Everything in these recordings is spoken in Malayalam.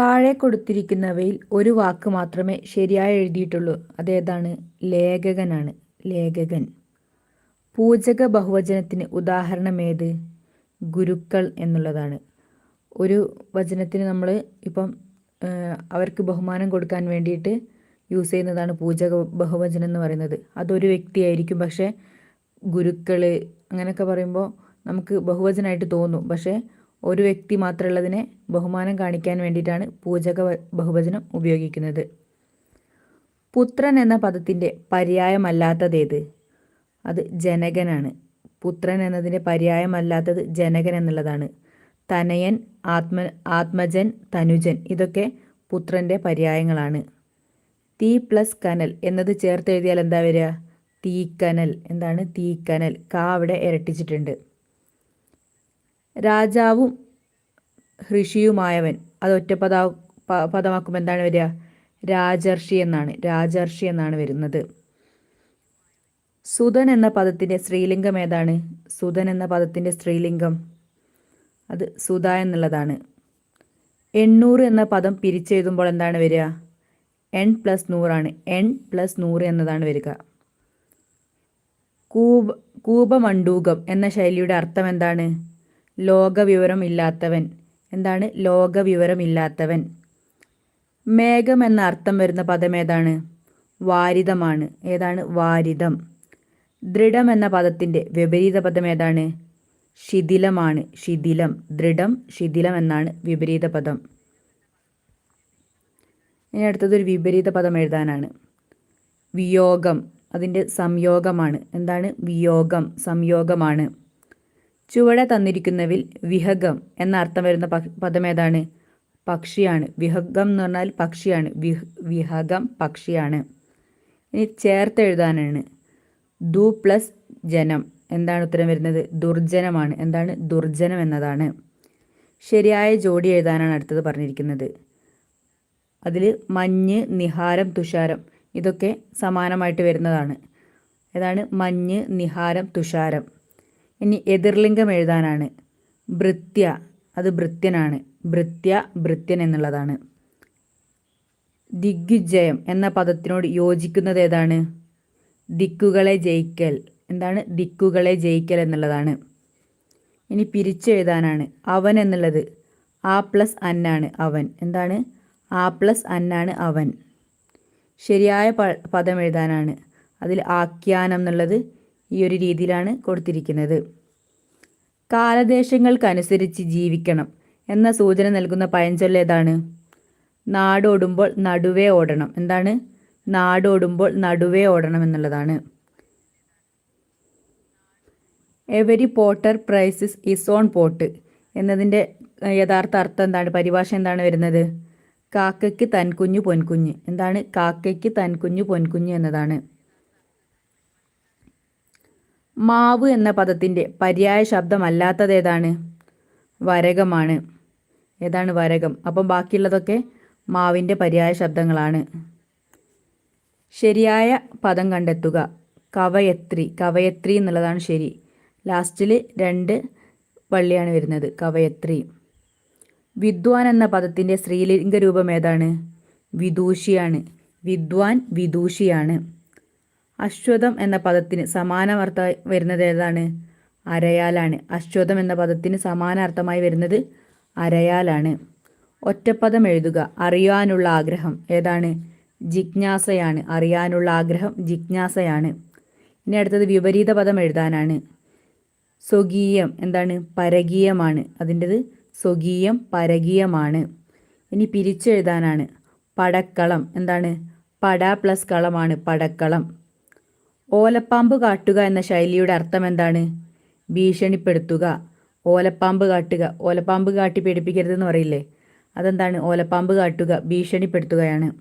താഴെ കൊടുത്തിരിക്കുന്നവയിൽ ഒരു വാക്ക് മാത്രമേ ശരിയായി എഴുതിയിട്ടുള്ളൂ. അതേതാണ്? ലേഖകനാണ്. ലേഖകൻ. പൂജക ബഹുവചനത്തിന് ഉദാഹരണം ഉദാഹരണമേത് ഗുരുക്കൾ എന്നുള്ളതാണ്. ഒരു വചനത്തിന് നമ്മൾ ഇപ്പം അവർക്ക് ബഹുമാനം കൊടുക്കാൻ വേണ്ടിയിട്ട് യൂസ് ചെയ്യുന്നതാണ് പൂജക ബഹുവചനം എന്ന് പറയുന്നത്. അതൊരു വ്യക്തിയായിരിക്കും. പക്ഷേ ഗുരുക്കൾ അങ്ങനെയൊക്കെ പറയുമ്പോൾ നമുക്ക് ബഹുവചനമായിട്ട് തോന്നും. പക്ഷേ ഒരു വ്യക്തി മാത്രമുള്ളതിനെ ബഹുമാനം കാണിക്കാൻ വേണ്ടിയിട്ടാണ് പൂജക ബഹുവചനം ഉപയോഗിക്കുന്നത്. പുത്രൻ എന്ന പദത്തിന്റെ പര്യായമല്ലാത്തതേത്? അത് ജനകനാണ്. പുത്രൻ എന്നതിന്റെ പര്യായമല്ലാത്തത് ജനകൻ എന്നുള്ളതാണ്. തനയൻ ആത്മ ആത്മജൻ തനുജൻ ഇതൊക്കെ പുത്രന്റെ പര്യായങ്ങളാണ്. തീ പ്ലസ് കനൽ എന്നത് ചേർത്ത് എഴുതിയാൽ എന്താ വരിക? തീക്കനൽ. എന്താണ്? തീക്കനൽ. കാ അവിടെ ഇരട്ടിച്ചിട്ടുണ്ട്. രാജാവും ഋഷിയുമായവൻ. അത് ഒറ്റപ്പദ പദമാക്കുമ്പോൾ എന്താണ് വരിക? രാജർഷി എന്നാണ്. രാജർഷി എന്നാണ് വരുന്നത്. സുതൻ എന്ന പദത്തിന്റെ സ്ത്രീലിംഗം ഏതാണ്? സുതൻ എന്ന പദത്തിന്റെ സ്ത്രീലിംഗം അത് സുധ എന്നുള്ളതാണ്. എണ്ണൂറ് എന്ന പദം പിരിച്ചെഴുതുമ്പോൾ എന്താണ് വരിക? എൺ പ്ലസ് നൂറാണ്. എൺ പ്ലസ് നൂറ് എന്നതാണ് വരിക. കൂപ കൂപമണ്ടൂകം എന്ന ശൈലിയുടെ അർത്ഥം എന്താണ്? ലോകവിവരം ഇല്ലാത്തവൻ എന്താണ്? ലോകവിവരമില്ലാത്തവൻ. മേഘം എന്ന അർത്ഥം വരുന്ന പദം ഏതാണ്? വാരിതമാണ്. ഏതാണ്? വാരിതം. ദൃഢം എന്ന പദത്തിന്റെ വിപരീത പദം ഏതാണ്? ശിഥിലമാണ്. ശിഥിലം. ദൃഢം ശിഥിലം എന്നാണ് വിപരീത പദം. ഇനി അടുത്തതൊരു വിപരീത പദം എഴുതാനാണ്. വിയോഗം. അതിന്റെ സംയോഗമാണ്. എന്താണ്? വിയോഗം. സംയോഗമാണ്. ചുവടെ തന്നിരിക്കുന്നവിൽ വിഹഗം എന്ന അർത്ഥം വരുന്ന പദം ഏതാണ് പക്ഷിയാണ്. വിഹഗം എന്ന് പറഞ്ഞാൽ പക്ഷിയാണ്. വിഹ വിഹഗം പക്ഷിയാണ്. ഇനി ചേർത്ത് എഴുതാനാണ്. ദു പ്ലസ് ജനം. എന്താണ് ഉത്തരം വരുന്നത്? ദുർജനമാണ്. എന്താണ്? ദുർജനം എന്നതാണ്. ശരിയായ ജോഡി എഴുതാനാണ് അടുത്തത് പറഞ്ഞിരിക്കുന്നത്. അതിൽ മഞ്ഞ് നിഹാരം തുഷാരം ഇതൊക്കെ സമാനമായിട്ട് വരുന്നതാണ്. ഏതാണ്? മഞ്ഞ് നിഹാരം തുഷാരം. ഇനി എതിർലിംഗം എഴുതാനാണ്. ഭൃത്യ അത് ഭൃത്യനാണ്. ഭൃത്യ ഭൃത്യൻ എന്നുള്ളതാണ്. ദിഗ്വിജയം എന്ന പദത്തിനോട് യോജിക്കുന്നത് ഏതാണ്? ദിക്കുകളെ ജയിക്കൽ. എന്താണ്? ദിക്കുകളെ ജയിക്കൽ എന്നുള്ളതാണ്. ഇനി പിരിച്ചെഴുതാനാണ്. അവൻ എന്നുള്ളത്. ആ പ്ലസ് അന്നാണ് അവൻ. എന്താണ്? ആ പ്ലസ് അന്നാണ് അവൻ. ശരിയായ പദം എഴുതാനാണ്. അതിൽ ആഖ്യാനം എന്നുള്ളത് ഈ ഒരു രീതിയിലാണ് കൊടുത്തിരിക്കുന്നത്. കാലദേശങ്ങൾക്കനുസരിച്ച് ജീവിക്കണം എന്ന സൂചന നൽകുന്ന പഴഞ്ചൊല്ല് ഏതാണ്? നാടോടുമ്പോൾ നടുവേ ഓടണം. എന്താണ്? നാടോടുമ്പോൾ നടുവേ ഓടണം എന്നുള്ളതാണ്. Every potter praises is own pot എന്നതിന്റെ യഥാർത്ഥ അർത്ഥം എന്താണ്? പരിഭാഷ എന്താണ് വരുന്നത്? കാക്കയ്ക്ക് തൻകുഞ്ഞു പൊൻകുഞ്ഞ്. എന്താണ്? കാക്കയ്ക്ക് തൻകുഞ്ഞു പൊൻകുഞ്ഞ് എന്നതാണ്. മാവ് എന്ന പദത്തിന്റെ പര്യായ ശബ്ദമല്ലാത്തത് ഏതാണ് വരകമാണ്. ഏതാണ് വരകം? അപ്പം ബാക്കിയുള്ളതൊക്കെ മാവിന്റെ പര്യായ ശബ്ദങ്ങളാണ്. ശരിയായ പദം കണ്ടെത്തുക. കവയത്രി. കവയത്രി എന്നുള്ളതാണ് ശരി. ലാസ്റ്റിൽ രണ്ട് വള്ളിയാണ് വരുന്നത്. കവയത്രി. വിദ്വാൻ എന്ന പദത്തിന്റെ സ്ത്രീലിംഗ രൂപം ഏതാണ്? വിദൂഷിയാണ്. വിദ്വാൻ വിദൂഷിയാണ്. അശ്വതം എന്ന പദത്തിന് സമാനാർത്ഥ വരുന്നത് ഏതാണ്? അരയാലാണ്. അശ്വതം എന്ന പദത്തിന് സമാനാർത്ഥമായി വരുന്നത് അരയാലാണ്. ഒറ്റപ്പദം എഴുതുക. അറിയാനുള്ള ആഗ്രഹം ഏതാണ്? ജിജ്ഞാസയാണ്. അറിയാനുള്ള ആഗ്രഹം ജിജ്ഞാസയാണ്. ഇനി അടുത്തത് വിപരീത പദം എഴുതാനാണ്. സ്വകീയം എന്താണ്? പരകീയമാണ്. അതിന്റെത് സ്വകീയം പരകീയമാണ്. ഇനി പിരിച്ചെഴുതാനാണ്. പടക്കളം എന്താണ്? പട പ്ലസ് കളമാണ് പടക്കളം. ഓലപ്പാമ്പ് കാട്ടുക എന്ന ശൈലിയുടെ അർത്ഥം എന്താണ് ഭീഷണിപ്പെടുത്തുക. ഓലപ്പാമ്പ് കാട്ടുക. ഓലപ്പാമ്പ് കാട്ടി പേടിപ്പിക്കരുതെന്ന് പറയില്ലേ? അതെന്താണ്? ഓലപ്പാമ്പ് കാട്ടുക ഭീഷണിപ്പെടുത്തുകയാണ്.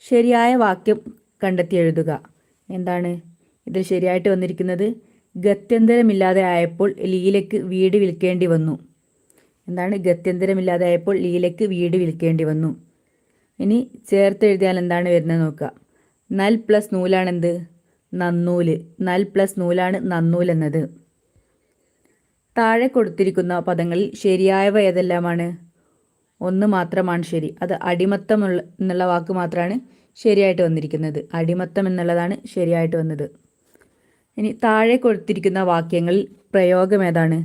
ശരിയായ വാക്യം കണ്ടെത്തി എഴുതുക. എന്താണ്? ഇതിൽ ശരിയായിട്ട് വന്നിരിക്കുന്നത് ഗത്യന്തരമില്ലാതെ ആയപ്പോൾ ലീലയ്ക്ക് വീട് വിൽക്കേണ്ടി വന്നു. എന്താണ്? ഗത്യന്തരമില്ലാതെ ആയപ്പോൾ ലീലയ്ക്ക് വീട് വിൽക്കേണ്ടി വന്നു. ഇനി ചേർത്ത് എഴുതിയാൽ എന്താണ് വരുന്നത് നോക്കുക. നൽ പ്ലസ് നൂലാണെന്ത്? നന്നൂൽ. നൽ പ്ലസ് നൂലാണ് നന്നൂൽ എന്നത് താഴെ കൊടുത്തിരിക്കുന്ന പദങ്ങളിൽ ശരിയായവ ഏതെല്ലാമാണ്? ഒന്ന് മാത്രമാണ് ശരി. അത് അടിമത്തം എന്നുള്ള വാക്ക് മാത്രമാണ് ശരിയായിട്ട് വന്നിരിക്കുന്നത്. അടിമത്തം എന്നുള്ളതാണ് ശരിയായിട്ട് വന്നത്. ഇനി താഴെ കൊടുത്തിരിക്കുന്ന വാക്യങ്ങളിൽ പ്രയോഗം ഏതാണ്?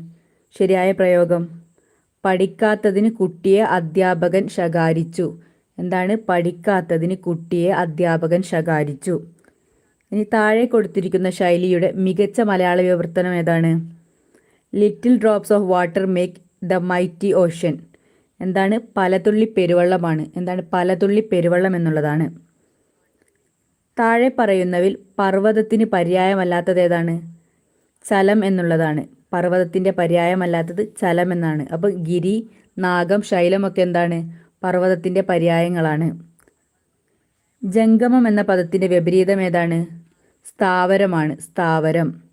ശരിയായ പ്രയോഗം. പഠിക്കാത്തതിന് കുട്ടിയെ അധ്യാപകൻ ശകാരിച്ചു. എന്താണ്? പഠിക്കാത്തതിന് കുട്ടിയെ അധ്യാപകൻ ശകാരിച്ചു. ഇനി താഴെ കൊടുത്തിരിക്കുന്ന ശൈലിയുടെ മികച്ച മലയാള വിവർത്തനം ഏതാണ്? Little drops of water make the mighty ocean എന്താണ്? പലതുള്ളി പെരുവള്ളമാണ്. എന്താണ്? പലതുള്ളി പെരുവള്ളം എന്നുള്ളതാണ്. താഴെ പറയുന്നവിൽ പർവതത്തിന് പര്യായമല്ലാത്തത് ഏതാണ്? ചലം എന്നുള്ളതാണ്. പർവതത്തിന്റെ പര്യായമല്ലാത്തത് ചലം എന്നാണ്. അപ്പോൾ ഗിരി നാഗം ശൈലമൊക്കെ എന്താണ്? പർവതത്തിന്റെ പര്യായങ്ങളാണ്. ജംഗമം എന്ന പദത്തിന്റെ വിപരീതം ഏതാണ്? സ്ഥാവരമാണ്. സ്ഥാവരം.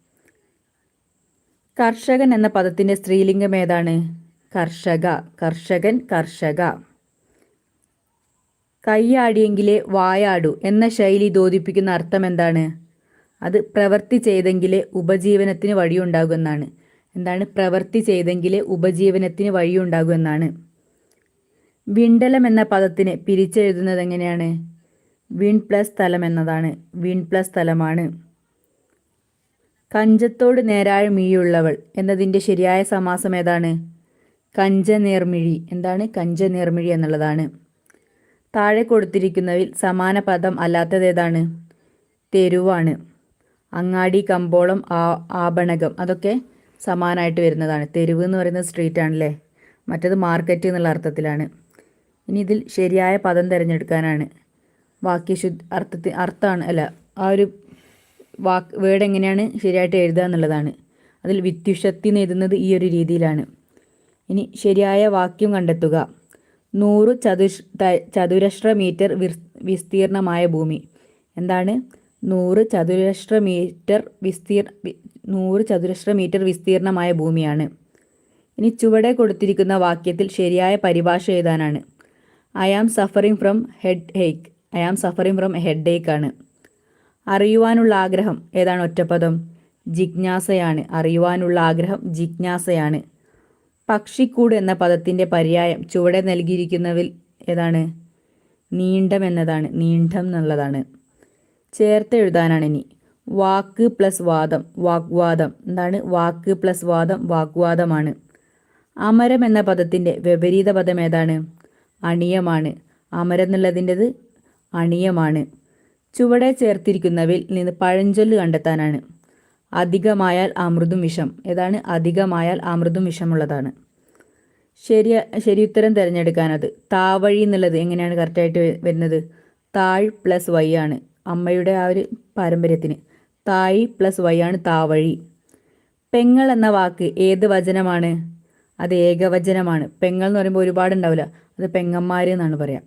കർഷകൻ എന്ന പദത്തിന്റെ സ്ത്രീലിംഗം ഏതാണ്? കർഷക. കർഷകൻ കർഷക. കൈയാടിയെങ്കിലേ വായാടു എന്ന ശൈലി ദോദിപ്പിക്കുന്ന അർത്ഥം എന്താണ്? അത് പ്രവൃത്തി ചെയ്തെങ്കിലേ ഉപജീവനത്തിന് വഴിയുണ്ടാകുമെന്നാണ് എന്താണ്? പ്രവൃത്തി ചെയ്തെങ്കിലേ ഉപജീവനത്തിന് വഴിയുണ്ടാകുമെന്നാണ് വിണ്ടലം എന്ന പദത്തിന് പിരിച്ചെഴുതുന്നത് എങ്ങനെയാണ്? വിൺ പ്ലസ് സ്ഥലം എന്നതാണ്. വീൺ പ്ലസ് സ്ഥലമാണ്. കഞ്ചത്തോട് നേരായ മീയുള്ളവൾ എന്നതിന്റെ ശരിയായ സമാസം ഏതാണ്? കഞ്ചനേർമിഴി. എന്താണ്? കഞ്ചനേർമിഴി എന്നുള്ളതാണ്. താഴെ കൊടുത്തിരിക്കുന്നതിൽ സമാന പദം അല്ലാത്തത് ഏതാണ്? തെരുവാണ്. അങ്ങാടി കമ്പോളം ആ ആഭണകം അതൊക്കെ സമാനമായിട്ട് വരുന്നതാണ്. തെരുവ് എന്ന് പറയുന്നത് സ്ട്രീറ്റ് ആണല്ലേ? മറ്റത് മാർക്കറ്റ് എന്നുള്ള അർത്ഥത്തിലാണ്. ഇനി ഇതിൽ ശരിയായ പദം തിരഞ്ഞെടുക്കാനാണ്. വാക്യശുദ്ധ അർത്ഥത്തിൽ അർത്ഥമാണ് അല്ല ആ ഒരു വാക്ക് വേർഡ് എങ്ങനെയാണ് ശരിയായിട്ട് എഴുതുക എന്നുള്ളതാണ്. അതിൽ വിത്യുഷത്തി എഴുതുന്നത് ഈ ഒരു രീതിയിലാണ്. ഇനി ശരിയായ വാക്യം കണ്ടെത്തുക. നൂറ് ചതുഷ് ചതുരശ്ര മീറ്റർ വിസ്തീർണമായ ഭൂമി. എന്താണ്? നൂറ് ചതുരശ്ര മീറ്റർ വിസ്തീർ നൂറ് ചതുരശ്ര മീറ്റർ വിസ്തീർണമായ ഭൂമിയാണ്. ഇനി ചുവടെ കൊടുത്തിരിക്കുന്ന വാക്യത്തിൽ ശരിയായ പരിഭാഷ എഴുതാനാണ്. I am suffering from headache I am suffering from head ആണ് അറിയുവാനുള്ള ആഗ്രഹം ഏതാണ് ഒറ്റപ്പദം? ജിജ്ഞാസയാണ്. അറിയുവാനുള്ള ആഗ്രഹം ജിജ്ഞാസയാണ്. പക്ഷിക്കൂട് എന്ന പദത്തിന്റെ പര്യായം ചുവടെ നൽകിയിരിക്കുന്നതിൽ ഏതാണ്? നീണ്ടം എന്നതാണ്. നീണ്ടം എന്നുള്ളതാണ്. ചേർത്ത് എഴുതാനാണ് ഇനി. വാക്ക് പ്ലസ് വാദം വാഗ്വാദം. എന്താണ്? വാക്ക് പ്ലസ് വാദം വാഗ്വാദമാണ്. അമരം എന്ന പദത്തിന്റെ വിപരീത പദം ഏതാണ്? അണിയമാണ്. അമരം എന്നുള്ളതിന്റെത് അണിയമാണ്. ചുവടെ ചേർത്തിരിക്കുന്നവയിൽ നിന്ന് പഴഞ്ചൊല്ല് കണ്ടെത്താനാണ്. അധികമായാൽ അമൃതും വിഷം. ഏതാണ്? അധികമായാൽ അമൃതും വിഷമുള്ളതാണ്. ശരിയ ശരി ഉത്തരം തിരഞ്ഞെടുക്കാനത്. താവഴി എന്നുള്ളത് എങ്ങനെയാണ് കറക്റ്റായിട്ട് വരുന്നത്? താഴ് പ്ലസ് വൈ ആണ്. അമ്മയുടെ ആ ഒരു പാരമ്പര്യത്തിന്. തായ് പ്ലസ് വൈ ആണ് താവഴി. പെങ്ങൾ എന്ന വാക്ക് ഏത് വചനമാണ്? അത് ഏകവചനമാണ്. പെങ്ങൾ എന്ന് പറയുമ്പോൾ ഒരുപാട് ഉണ്ടാവില്ല അത് പെങ്ങന്മാർ എന്നാണ് പറയാം.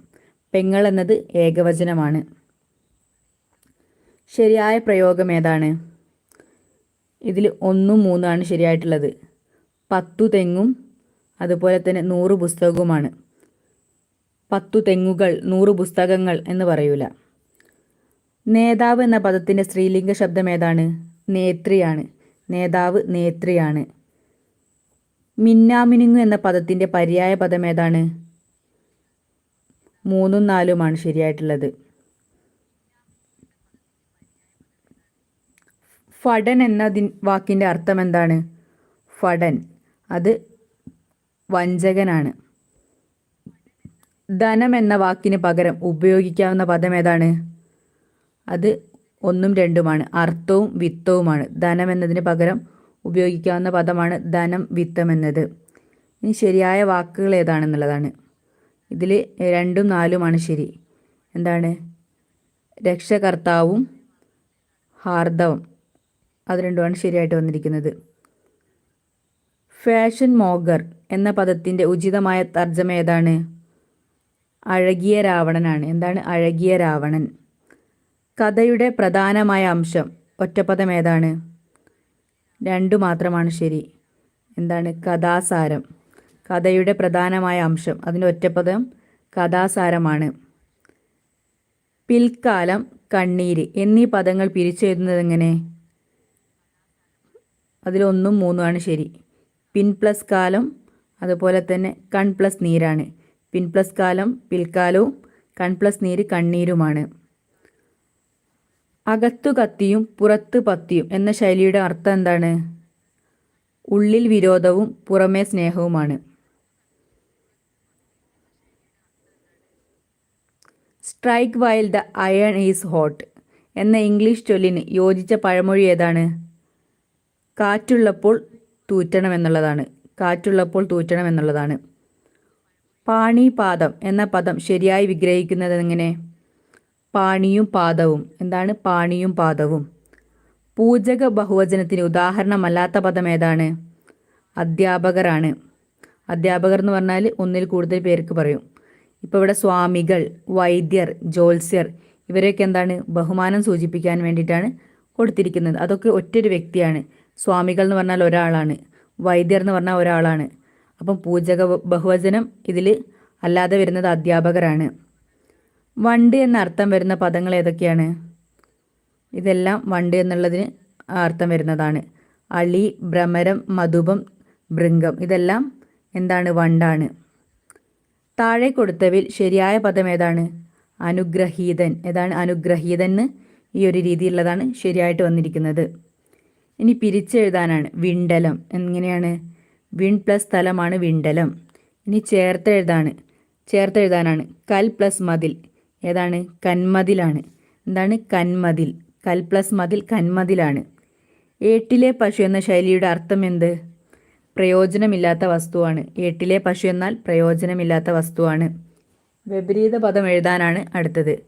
പെങ്ങൾ എന്നത് ഏകവചനമാണ്. ശരിയായ പ്രയോഗം ഏതാണ്? ഇതിൽ ഒന്നും മൂന്നാണ് ശരിയായിട്ടുള്ളത്. പത്തു തെങ്ങും അതുപോലെ തന്നെ നൂറ് പുസ്തകവുമാണ്. പത്തു തെങ്ങുകൾ നൂറ് പുസ്തകങ്ങൾ എന്ന് പറയൂല. നേതാവ് എന്ന പദത്തിന്റെ സ്ത്രീലിംഗ ശബ്ദം ഏതാണ്? നേത്രിയാണ്. നേതാവ് നേത്രിയാണ്. മിന്നാമിനുങ്ങു എന്ന പദത്തിന്റെ പര്യായ പദം ഏതാണ്? മൂന്നും നാലുമാണ് ശരിയായിട്ടുള്ളത്. ഫടൻ എന്ന വാക്കിന്റെ അർത്ഥം എന്താണ്? ഫടൻ. അത് വഞ്ചകനാണ്. ധനം എന്ന വാക്കിന് പകരം ഉപയോഗിക്കാവുന്ന പദം ഏതാണ്? അത് ഒന്നും രണ്ടുമാണ്. അർത്ഥവും വിത്തവുമാണ്. ധനം എന്നതിന് പകരം ഉപയോഗിക്കാവുന്ന പദമാണ് ധനം വിത്തം എന്നത്. ഇനി ശരിയായ വാക്കുകൾ ഏതാണെന്നുള്ളതാണ്. ഇതിൽ രണ്ടും നാലുമാണ് ശരി. എന്താണ്? രക്ഷകർത്താവും ഹാർദവം. അത് രണ്ടുമാണ് ശരിയായിട്ട് വന്നിരിക്കുന്നത്. ഫാഷൻ മോഗർ എന്ന പദത്തിന്റെ ഉചിതമായ തർജമ ഏതാണ്? അഴകിയ രാവണനാണ്. എന്താണ് അഴകിയ രാവണൻ? കഥയുടെ പ്രധാനമായ അംശം ഒറ്റപ്പദം ഏതാണ്? രണ്ടു മാത്രമാണ് ശരി. എന്താണ്? കഥാസാരം. കഥയുടെ പ്രധാനമായ അംശം അതിന്റെ ഒറ്റപ്പദം കഥാസാരമാണ്. പിൽക്കാലം കണ്ണീര് എന്നീ പദങ്ങൾ പിരിച്ചെഴുതുന്നത് എങ്ങനെ? അതിലൊന്നും മൂന്നുമാണ് ശരി. പിൻ പ്ലസ് കാലം അതുപോലെ തന്നെ കൺ പ്ലസ് നീരാണ്. പിൻ പ്ലസ് കാലം പിൽക്കാലവും കൺ പ്ലസ് നീര് കണ്ണീരുമാണ്. അകത്തു കത്തിയും പുറത്ത് പത്തിയും എന്ന ശൈലിയുടെ അർത്ഥം എന്താണ്? ഉള്ളിൽ വിരോധവും പുറമേ സ്നേഹവുമാണ്. Strike while the iron is hot എന്ന ഇംഗ്ലീഷ് ചൊല്ലിന് യോജിച്ച പഴമൊഴി ഏതാണ്? കാറ്റുള്ളപ്പോൾ തൂറ്റണം എന്നുള്ളതാണ് കാറ്റുള്ളപ്പോൾ തൂറ്റണം എന്നുള്ളതാണ് പാണിപാദം എന്ന പദം ശരിയായി വിഗ്രഹിക്കുന്നത് എങ്ങനെ? പാണിയും പാദവും. എന്താണ്? പാണിയും പാദവും. പൂജക ബഹുവചനത്തിന് ഉദാഹരണമല്ലാത്ത പദം ഏതാണ്? അധ്യാപകരാണ്. അധ്യാപകർ എന്ന് പറഞ്ഞാൽ ഒന്നിൽ കൂടുതൽ പേർക്ക് പറയും. ഇപ്പോൾ ഇവിടെ സ്വാമികൾ വൈദ്യർ ജ്യോത്സ്യർ ഇവരെയൊക്കെ എന്താണ് ബഹുമാനം സൂചിപ്പിക്കാൻ വേണ്ടിയിട്ടാണ് കൊടുത്തിരിക്കുന്നത്. അതൊക്കെ ഒറ്റൊരു വ്യക്തിയാണ്. സ്വാമികൾ എന്ന് പറഞ്ഞാൽ ഒരാളാണ്. വൈദ്യർ എന്ന് പറഞ്ഞാൽ ഒരാളാണ്. അപ്പം പൂജക ബഹുവചനം ഇതിൽ അല്ലാതെ വരുന്നത് അധ്യാപകരാണ്. വണ്ട് എന്ന അർത്ഥം വരുന്ന പദങ്ങൾ ഏതൊക്കെയാണ്? ഇതെല്ലാം വണ്ട് എന്നുള്ളതിന് അർത്ഥം വരുന്നതാണ്. അളി ഭ്രമരം മധുപം ഭൃംഗം ഇതെല്ലാം എന്താണ് വണ്ടാണ്. താഴെ കൊടുത്തവിൽ ശരിയായ പദം ഏതാണ്? അനുഗ്രഹീതൻ. ഏതാണ് അനുഗ്രഹീതൻ എന്ന് ഈ ഒരു രീതിയിലുള്ളതാണ് ശരിയായിട്ട് വന്നിരിക്കുന്നത്. ഇനി പിരിച്ചെഴുതാനാണ്. വിണ്ടലം. എങ്ങനെയാണ്? വിൺ പ്ലസ് സ്ഥലമാണ് വിണ്ടലം. ഇനി ചേർത്തെഴുതാണ്. ചേർത്തെഴുതാനാണ്. കൽ പ്ലസ് മതിൽ. ഏതാണ്? കന്മതിലാണ്. എന്താണ്? കന്മതിൽ. കൽ പ്ലസ് മതിൽ കന്മതിലാണ്. ഏട്ടിലെ പശു എന്ന ശൈലിയുടെ അർത്ഥം എന്ത്? പ്രയോജനമില്ലാത്ത വസ്തുവാണ്. ഏട്ടിലെ പശു എന്നാൽ പ്രയോജനമില്ലാത്ത വസ്തുവാണ്. വിപരീത പദം എഴുതാനാണ് അടുത്തത്.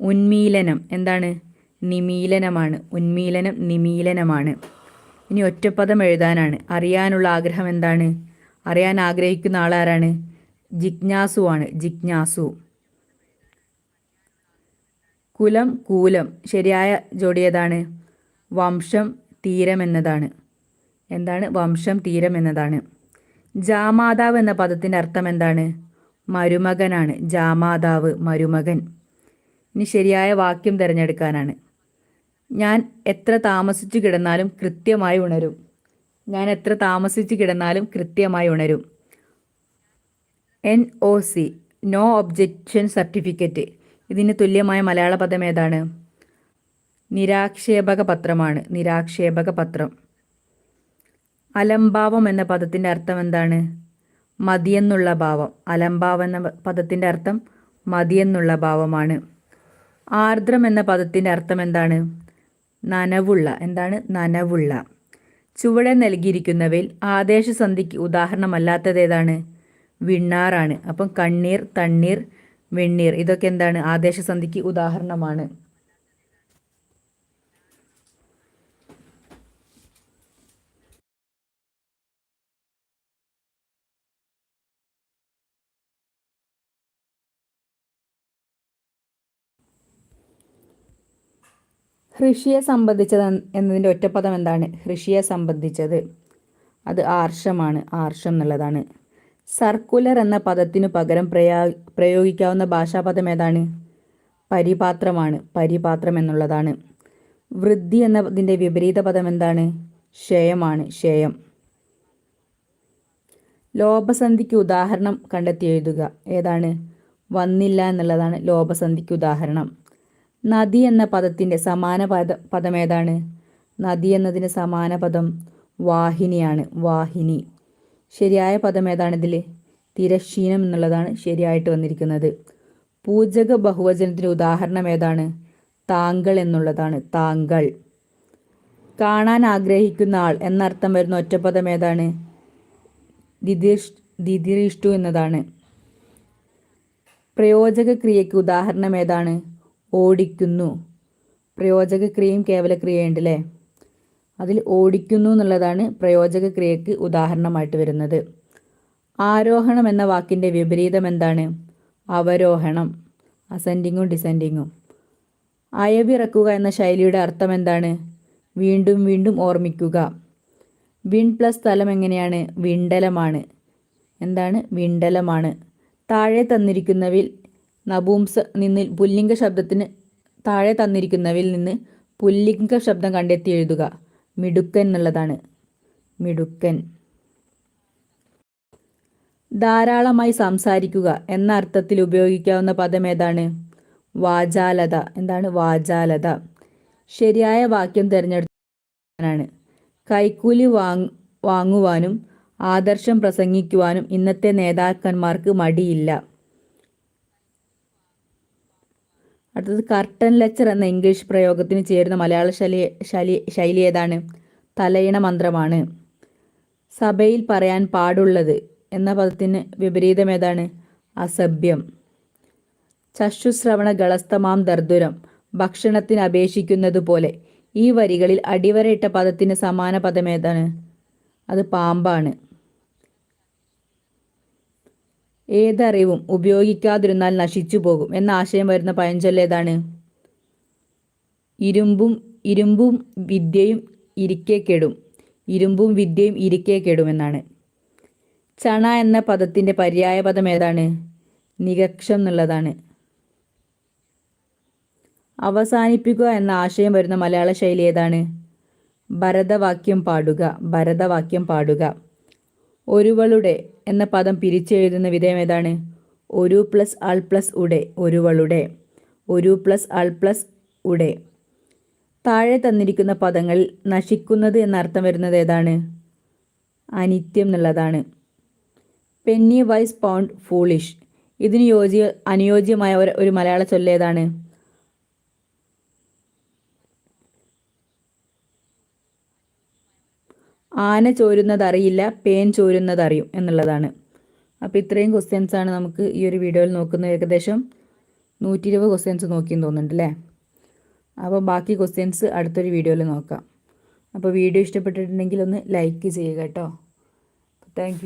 ഉന്മീലനം എന്താണ്? നിമീലനമാണ്. ഉന്മീലനം നിമീലനമാണ്. ഇനി ഒറ്റപ്പദം എഴുതാനാണ്. അറിയാനുള്ള ആഗ്രഹം എന്താണ്? അറിയാൻ ആഗ്രഹിക്കുന്ന ആളാരാണ്? ജിജ്ഞാസുവാണ്. ജിജ്ഞാസു. കുലം കൂലം ശരിയായ ജോഡി ഏതാണ്? വംശം തീരം എന്നതാണ്. എന്താണ്? വംശം തീരം എന്നതാണ്. ജാമാതാവ് എന്ന പദത്തിന്റെ അർത്ഥം എന്താണ്? മരുമകനാണ്. ജാമാതാവ് മരുമകൻ. ഇനി ശരിയായ വാക്യം തിരഞ്ഞെടുക്കാനാണ്. ഞാൻ എത്ര താമസിച്ചു കിടന്നാലും കൃത്യമായി ഉണരും. ഞാൻ എത്ര താമസിച്ചു കിടന്നാലും കൃത്യമായി ഉണരും. N O C no objection certificate ഇതിന് തുല്യമായ മലയാള പദം ഏതാണ്? നിരാക്ഷേപക പത്രമാണ്. നിരാക്ഷേപക പത്രം. അലംഭാവം എന്ന പദത്തിന്റെ അർത്ഥം എന്താണ്? മതിയെന്നുള്ള ഭാവം. അലംഭാവം എന്ന പദത്തിന്റെ അർത്ഥം മതിയെന്നുള്ള ഭാവമാണ്. ആർദ്രം എന്ന പദത്തിന്റെ അർത്ഥം എന്താണ്? നനവുള്ള. എന്താണ്? നനവുള്ള. ചുവടെ നൽകിയിരിക്കുന്നവയിൽ ആദേശസന്ധിക്ക് ഉദാഹരണമല്ലാത്തത് ഏതാണ്? വിണ്ണാറാണ്. അപ്പം കണ്ണീർ തണ്ണീർ വെണ്ണീർ ഇതൊക്കെ എന്താണ്? ആദേശസന്ധിക്ക് ഉദാഹരണമാണ്. ഹൃഷിയെ സംബന്ധിച്ചത് എന്നതിന്റെ ഒറ്റപ്പദം എന്താണ്? ഹൃഷിയെ സംബന്ധിച്ചത്. അത് ആർഷമാണ്. ആർഷം എന്നുള്ളതാണ്. സർക്കുലർ എന്ന പദത്തിനു പകരം പ്രയാ പ്രയോഗിക്കാവുന്ന ഭാഷാപദം ഏതാണ്? പരിപാത്രമാണ്. പരിപാത്രം എന്നുള്ളതാണ്. വൃദ്ധി എന്നതിന്റെ വിപരീത പദം എന്താണ്? ക്ഷയമാണ്. ക്ഷയം. ലോപസന്ധിക്ക് ഉദാഹരണം കണ്ടെത്തി എഴുതുക. ഏതാണ്? വന്നില്ല എന്നുള്ളതാണ് ലോപസന്ധിക്ക് ഉദാഹരണം. നദി എന്ന പദത്തിന്റെ സമാന പദ പദം ഏതാണ് നദി എന്നതിന് സമാന പദം വാഹിനിയാണ്. വാഹിനി. ശരിയായ പദം ഏതാണ് ഇതിൽ തിരശ്ശീനം എന്നുള്ളതാണ് ശരിയായിട്ട് വന്നിരിക്കുന്നത്. പൂജക ബഹുവചനത്തിന് ഉദാഹരണം ഏതാണ്? താങ്കൾ എന്നുള്ളതാണ്. താങ്കൾ. കാണാൻ ആഗ്രഹിക്കുന്ന ആൾ എന്നർത്ഥം വരുന്ന ഒറ്റപ്പദം ഏതാണ്? ദിദിഷ് ദിദിറിഷ്ടു എന്നതാണ്. പ്രയോജക ക്രിയയ്ക്ക് ഉദാഹരണം ഏതാണ്? ഓടിക്കുന്നു. പ്രയോജക ക്രിയയും കേവല അല്ലേ അതിൽ ഓടിക്കുന്നു എന്നുള്ളതാണ് പ്രയോജക ക്രിയയ്ക്ക് ഉദാഹരണമായിട്ട് വരുന്നത്. ആരോഹണം എന്ന വാക്കിന്റെ വിപരീതം എന്താണ്? അവരോഹണം. അസെൻഡിങ്ങും ഡിസെൻഡിങ്ങും. അയവിറക്കുക എന്ന ശൈലിയുടെ അർത്ഥം എന്താണ്? വീണ്ടും വീണ്ടും ഓർമ്മിക്കുക. വിൺ പ്ലസ് സ്ഥലം എങ്ങനെയാണ്? വിണ്ടലമാണ്. എന്താണ്? വിണ്ടലമാണ്. താഴെ തന്നിരിക്കുന്നവിൽ നപൂംസ നിന്നിൽ പുല്ലിംഗ ശബ്ദത്തിന് താഴെ തന്നിരിക്കുന്നവയിൽ നിന്ന് പുല്ലിംഗ ശബ്ദം കണ്ടെത്തി എഴുതുക. മിടുക്കൻ എന്നുള്ളതാണ്. മിടുക്കൻ. ധാരാളമായി സംസാരിക്കുക എന്ന അർത്ഥത്തിൽ ഉപയോഗിക്കാവുന്ന പദം ഏതാണ്? വാചാലത. എന്താണ് വാചാലത? ശരിയായ വാക്യം തിരഞ്ഞെടുക്കാനാണ്. കൈക്കൂലി വാങ് വാങ്ങുവാനും ആദർശം പ്രസംഗിക്കുവാനും ഇന്നത്തെ നേതാക്കന്മാർക്ക് മടിയില്ല. അടുത്തത് കർട്ടൻ ലെച്ചർ എന്ന ഇംഗ്ലീഷ് പ്രയോഗത്തിന് ചേരുന്ന മലയാള ശൈലി ശൈലി ശൈലി ഏതാണ്? തലയിണ മന്ത്രമാണ്. സഭയിൽ പറയാൻ പാടുള്ളത് എന്ന പദത്തിന് വിപരീതം ഏതാണ്? അസഭ്യം. ചശുശ്രവണ ഗളസ്തമാം ദർദുരം ഭക്ഷണത്തിന് അപേക്ഷിക്കുന്നത് പോലെ ഈ വരികളിൽ അടിവരയിട്ട പദത്തിന് സമാന പദം ഏതാണ്? അത് പാമ്പാണ്. ഏതറിവും ഉപയോഗിക്കാതിരുന്നാൽ നശിച്ചു പോകും എന്ന ആശയം വരുന്ന പഴഞ്ചൊല്ലേതാണ് ഇരുമ്പും ഇരുമ്പും വിദ്യയും ഇരിക്കെ കെടും. ഇരുമ്പും വിദ്യയും ഇരിക്കെ കെടും എന്നാണ്. ചണ എന്ന പദത്തിന്റെ പര്യായ പദം ഏതാണ്? നികക്ഷം എന്നുള്ളതാണ്. അവസാനിപ്പിക്കുക എന്ന ആശയം വരുന്ന മലയാള ശൈലി ഏതാണ്? ഭരതവാക്യം പാടുക ഭരതവാക്യം പാടുക. ഒരുവളുടെ എന്ന പദം പിരിച്ചെഴുതുന്ന വിധേയം ഏതാണ്? ഒരു പ്ലസ് ആൾ പ്ലസ് ഉടെ ഒരുവളുടെ. ഒരു പ്ലസ് ആൾ പ്ലസ് ഉടെ. താഴെ തന്നിരിക്കുന്ന പദങ്ങളിൽ നശിക്കുന്നത് എന്നർത്ഥം വരുന്നത് ഏതാണ്? അനിത്യം എന്നുള്ളതാണ്. Penny wise pound foolish. ഇതിന് യോജ്യ അനുയോജ്യമായ ഒരു മലയാള ചൊല്ലേതാണ് ആന ചോരുന്നതറിയില്ല പേൻ ചോരുന്നതറിയും എന്നുള്ളതാണ്. അപ്പോൾ ഇത്രയും ക്വസ്റ്റ്യൻസ് ആണ് നമുക്ക് ഈ ഒരു വീഡിയോയിൽ നോക്കുന്നത്. ഏകദേശം നൂറ്റി ഇരുപത് ക്വസ്റ്റ്യൻസ് നോക്കിയെന്ന് തോന്നുന്നുണ്ട് അല്ലേ? അപ്പോൾ ബാക്കി ക്വസ്റ്റ്യൻസ് അടുത്തൊരു വീഡിയോയിൽ നോക്കാം. അപ്പോൾ വീഡിയോ ഇഷ്ടപ്പെട്ടിട്ടുണ്ടെങ്കിൽ ഒന്ന് ലൈക്ക് ചെയ്യുക കേട്ടോ. താങ്ക്